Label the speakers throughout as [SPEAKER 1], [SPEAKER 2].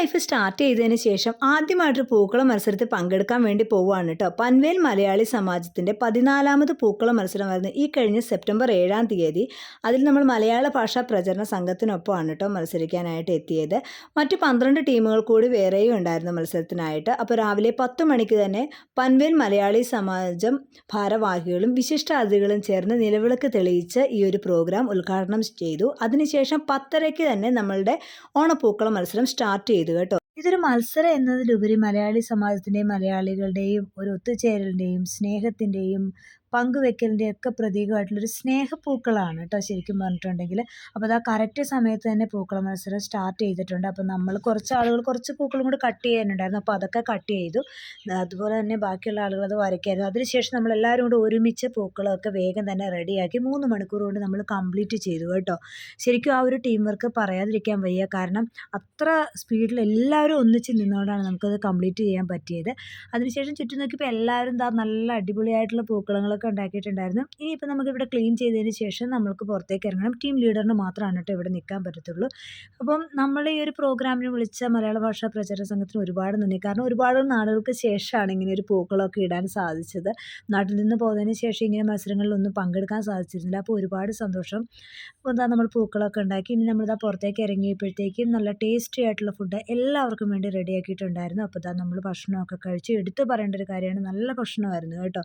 [SPEAKER 1] Life start ചെയ്തതിന് ശേഷം ആദ്യമായിട്ട് പൂക്കള മത്സരത്തിൽ പങ്കെടുക്കാൻ വേണ്ടി പോവുകയാണ് കേട്ടോ പൻവേൽ മലയാളി സമാജത്തിന്റെ പതിനാലാമത് മത്സരം മത്സരമായിരുന്നു ഈ കഴിഞ്ഞ സെപ്റ്റംബർ ഏഴാം തീയതി. അതിൽ നമ്മൾ മലയാള ഭാഷാ പ്രചരണ സംഘത്തിനൊപ്പമാണ് കേട്ടോ മത്സരിക്കാനായിട്ട് എത്തിയത്. മറ്റ് പന്ത്രണ്ട് ടീമുകൾ കൂടി വേറെയും ഉണ്ടായിരുന്നു മത്സരത്തിനായിട്ട്. അപ്പോൾ രാവിലെ പത്ത് മണിക്ക് തന്നെ പൻവേൽ മലയാളി സമാജം ഭാരവാഹികളും വിശിഷ്ട അതിഥികളും ചേർന്ന് നിലവിളക്ക് തെളിയിച്ച് ഈ ഒരു പ്രോഗ്രാം ഉദ്ഘാടനം ചെയ്തു. അതിനുശേഷം പത്തരയ്ക്ക് തന്നെ നമ്മളുടെ ഓണപ്പൂക്കള മത്സരം സ്റ്റാർട്ട് ചെയ്തു. കേട്ടോ. ഇതൊരു മത്സരം എന്നതിലുപരി മലയാളി സമാജത്തിന്റെയും മലയാളികളുടെയും ഒരു ഒത്തുചേരലിന്റെയും സ്നേഹത്തിന്റെയും പങ്കുവെക്കലിന്റെ ഒക്കെ പ്രതീകമായിട്ടുള്ളൊരു സ്നേഹപ്പൂക്കളാണ് കേട്ടോ ശരിക്കും പറഞ്ഞിട്ടുണ്ടെങ്കിൽ അപ്പോൾ അത് ആ കറക്റ്റ് സമയത്ത് തന്നെ പൂക്കള മത്സരം സ്റ്റാർട്ട് ചെയ്തിട്ടുണ്ട്. അപ്പോൾ നമ്മൾ കുറച്ച് ആളുകൾ കുറച്ച് പൂക്കളും കൂടി കട്ട് ചെയ്യാനുണ്ടായിരുന്നു. അപ്പോൾ അതൊക്കെ കട്ട് ചെയ്തു. അതുപോലെ തന്നെ ബാക്കിയുള്ള ആളുകൾ അത് വരയ്ക്കായിരുന്നു. അതിനുശേഷം നമ്മൾ എല്ലാവരും കൂടി ഒരുമിച്ച് പൂക്കളൊക്കെ വേഗം തന്നെ റെഡിയാക്കി മൂന്ന് മണിക്കൂർ കൊണ്ട് നമ്മൾ കംപ്ലീറ്റ് ചെയ്തു കേട്ടോ. ശരിക്കും ആ ഒരു ടീം വർക്ക് പറയാതിരിക്കാൻ വയ്യ. കാരണം അത്ര സ്പീഡിൽ എല്ലാവരും ഒന്നിച്ച് നിന്നുകൊണ്ടാണ് നമുക്കത് കംപ്ലീറ്റ് ചെയ്യാൻ പറ്റിയത്. അതിനുശേഷം ചുറ്റും നോക്കിയപ്പോൾ എല്ലാവരും എന്താ നല്ല അടിപൊളിയായിട്ടുള്ള പൂക്കളങ്ങളൊക്കെ ഒക്കെ ഉണ്ടാക്കിയിട്ടുണ്ടായിരുന്നു. ഇനിയിപ്പോൾ നമുക്കിവിടെ ക്ലീൻ ചെയ്തതിന് ശേഷം നമ്മൾക്ക് പുറത്തേക്ക് ഇറങ്ങണം. ടീം ലീഡറിന് മാത്രമാണ് കേട്ടോ ഇവിടെ നിൽക്കാൻ പറ്റത്തുള്ളൂ. അപ്പം നമ്മൾ ഈ ഒരു പ്രോഗ്രാമിന് വിളിച്ച മലയാള ഭാഷാ പ്രചരണ സംഘത്തിന് ഒരുപാട് നന്ദി. കാരണം ഒരുപാട് നാളുകൾക്ക് ശേഷമാണ് ഇങ്ങനെ ഒരു പൂക്കളൊക്കെ ഇടാൻ സാധിച്ചത്. നാട്ടിൽ നിന്ന് പോകുന്നതിന് ശേഷം ഇങ്ങനെ മത്സരങ്ങളിലൊന്നും പങ്കെടുക്കാൻ സാധിച്ചിരുന്നില്ല. അപ്പോൾ ഒരുപാട് സന്തോഷം. അപ്പോൾ എന്താ നമ്മൾ പൂക്കളൊക്കെ ഉണ്ടാക്കി. ഇനി നമ്മളിതാ പുറത്തേക്ക് ഇറങ്ങിയപ്പോഴത്തേക്കും നല്ല ടേസ്റ്റി ആയിട്ടുള്ള ഫുഡ് എല്ലാവർക്കും വേണ്ടി റെഡിയാക്കിയിട്ടുണ്ടായിരുന്നു അപ്പോൾ ഇതാ നമ്മൾ ഭക്ഷണമൊക്കെ കഴിച്ച് എടുത്തു പറയേണ്ട ഒരു കാര്യമാണ്. നല്ല ഭക്ഷണമായിരുന്നു കേട്ടോ.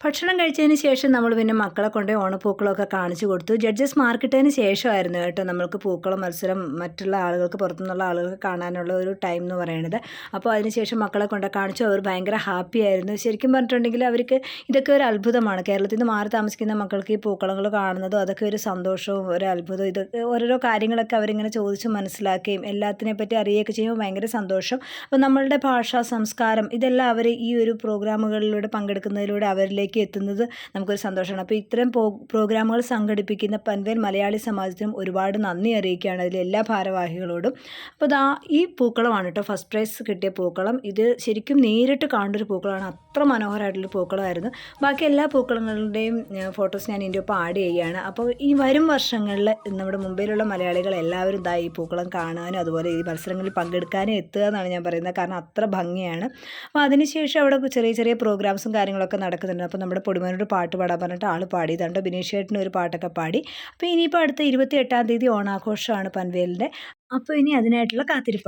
[SPEAKER 1] ഭക്ഷണം കഴിച്ചതിന് ശേഷം നമ്മൾ പിന്നെ മക്കളെ കൊണ്ട് ഓണപ്പൂക്കളമൊക്കെ കാണിച്ചു കൊടുത്തു. ജഡ്ജസ് മാർക്കിട്ടതിന് ശേഷമായിരുന്നു കേട്ടോ നമ്മൾക്ക് പൂക്കളം മത്സരം മറ്റുള്ള ആളുകൾക്ക് പുറത്തുനിന്നുള്ള ആളുകൾക്ക് കാണാനുള്ള ഒരു ടൈം എന്ന് പറയുന്നത് അപ്പോൾ അതിനുശേഷം മക്കളെ കൊണ്ട് കാണിച്ചു. അവർ ഭയങ്കര ഹാപ്പി ആയിരുന്നു. ശരിക്കും പറഞ്ഞിട്ടുണ്ടെങ്കിൽ അവർക്ക് ഇതൊക്കെ ഒരു അത്ഭുതമാണ്. കേരളത്തിൽ നിന്ന് മാറി താമസിക്കുന്ന മക്കൾക്ക് ഈ പൂക്കളങ്ങൾ കാണുന്നതും അതൊക്കെ ഒരു സന്തോഷവും ഒരു അത്ഭുതവും ഇതൊക്കെ ഓരോരോ കാര്യങ്ങളൊക്കെ അവരിങ്ങനെ ചോദിച്ച് മനസ്സിലാക്കുകയും എല്ലാത്തിനെ പറ്റി അറിയുകയൊക്കെ ചെയ്യുമ്പോൾ ഭയങ്കര സന്തോഷം. അപ്പോൾ നമ്മളുടെ ഭാഷ സംസ്കാരം ഇതെല്ലാം അവർ ഈ ഒരു പ്രോഗ്രാമുകളിലൂടെ പങ്കെടുക്കുന്നതിലൂടെ അവരിലേക്ക് ലേക്ക് എത്തുന്നത് നമുക്കൊരു സന്തോഷമാണ്. അപ്പോൾ ഇത്തരം പ്രോഗ്രാമുകൾ സംഘടിപ്പിക്കുന്ന പൻവേൽ മലയാളി സമാജത്തിനും ഒരുപാട് നന്ദി അറിയിക്കുകയാണ് അതിലെ എല്ലാ ഭാരവാഹികളോടും. അപ്പോൾ ദാ ഈ പൂക്കളമാണ് കേട്ടോ ഫസ്റ്റ് പ്രൈസ് കിട്ടിയ പൂക്കളം. ഇത് ശരിക്കും നേരിട്ട് കാണേണ്ട ഒരു പൂക്കളമാണ്. അത്ര മനോഹരമായിട്ടുള്ള പൂക്കളമായിരുന്നു. ബാക്കി എല്ലാ പൂക്കളങ്ങളുടെയും ഫോട്ടോസ് ഞാൻ ഇതിന്റെ ഒപ്പം ആഡ് ചെയ്യുകയാണ്. അപ്പോൾ ഈ വരും വർഷങ്ങളിൽ നമ്മുടെ മുംബൈയിലുള്ള മലയാളികൾ എല്ലാവരും ദാ ഈ പൂക്കളം കാണാനും അതുപോലെ ഈ മത്സരങ്ങളിൽ പങ്കെടുക്കാനും എത്തുക എന്നാണ് ഞാൻ പറയുന്നത്. കാരണം അത്ര ഭംഗിയാണ്. അപ്പോൾ അതിനുശേഷം അവിടെ ചെറിയ ചെറിയ പ്രോഗ്രാംസും കാര്യങ്ങളൊക്കെ നടക്കുന്നുണ്ട്. നമ്മുടെ പൊടിമനോട് പാട്ട് പാടാൻ പറഞ്ഞിട്ട് ആൾ ബിനീഷ് ചേട്ടന് ഒരു പാട്ടൊക്കെ പാടി. അപ്പോൾ ഇനിയിപ്പോൾ അടുത്ത ഇരുപത്തി എട്ടാം തീയതി ഓണാഘോഷമാണ് പൻവേലിന്റെ. അപ്പോൾ ഇനി അതിനായിട്ടുള്ള കാത്തിരിപ്പാണ്